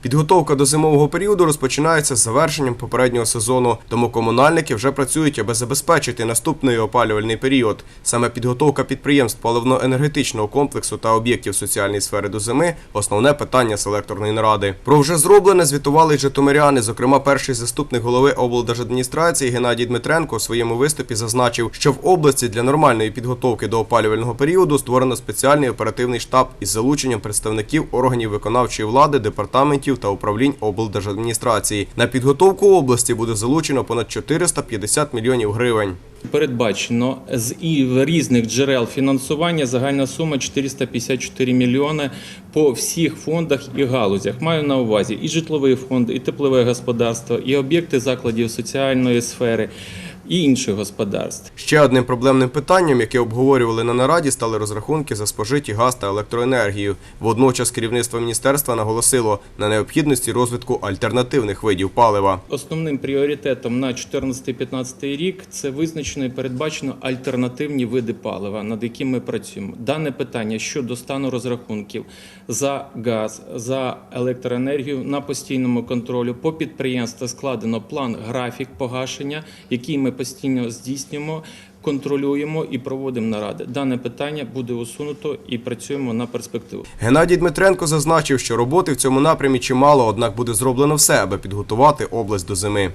Підготовка до зимового періоду розпочинається з завершенням попереднього сезону, тому комунальники вже працюють, аби забезпечити наступний опалювальний період. Саме підготовка підприємств паливно-енергетичного комплексу та об'єктів соціальної сфери до зими основне питання селекторної наради. Про вже зроблене звітували й житомиряни. Зокрема, перший заступник голови облдержадміністрації Геннадій Дмитренко у своєму виступі зазначив, що в області для нормальної підготовки до опалювального періоду створено спеціальний оперативний штаб із залученням представників органів виконавчої влади, департаментів та управлінь облдержадміністрації. На підготовку області буде залучено понад 450 мільйонів гривень. Передбачено з різних джерел фінансування загальна сума 454 мільйони по всіх фондах і галузях. Маю на увазі і житловий фонд, і теплове господарство, і об'єкти закладів соціальної сфери, і інших господарств. Ще одним проблемним питанням, яке обговорювали на нараді, стали розрахунки за спожиті газ та електроенергію. Водночас керівництво міністерства наголосило на необхідності розвитку альтернативних видів палива. Основним пріоритетом на 14-15 рік це визначено і передбачено альтернативні види палива, над якими ми працюємо. Дане питання щодо стану розрахунків за газ, за електроенергію на постійному контролю. По підприємству складено план графік погашення, який ми постійно здійснюємо. Контролюємо і проводимо наради. Дане питання буде усунуто і працюємо на перспективу. Геннадій Дмитренко зазначив, що роботи в цьому напрямі чимало, однак буде зроблено все, аби підготувати область до зими.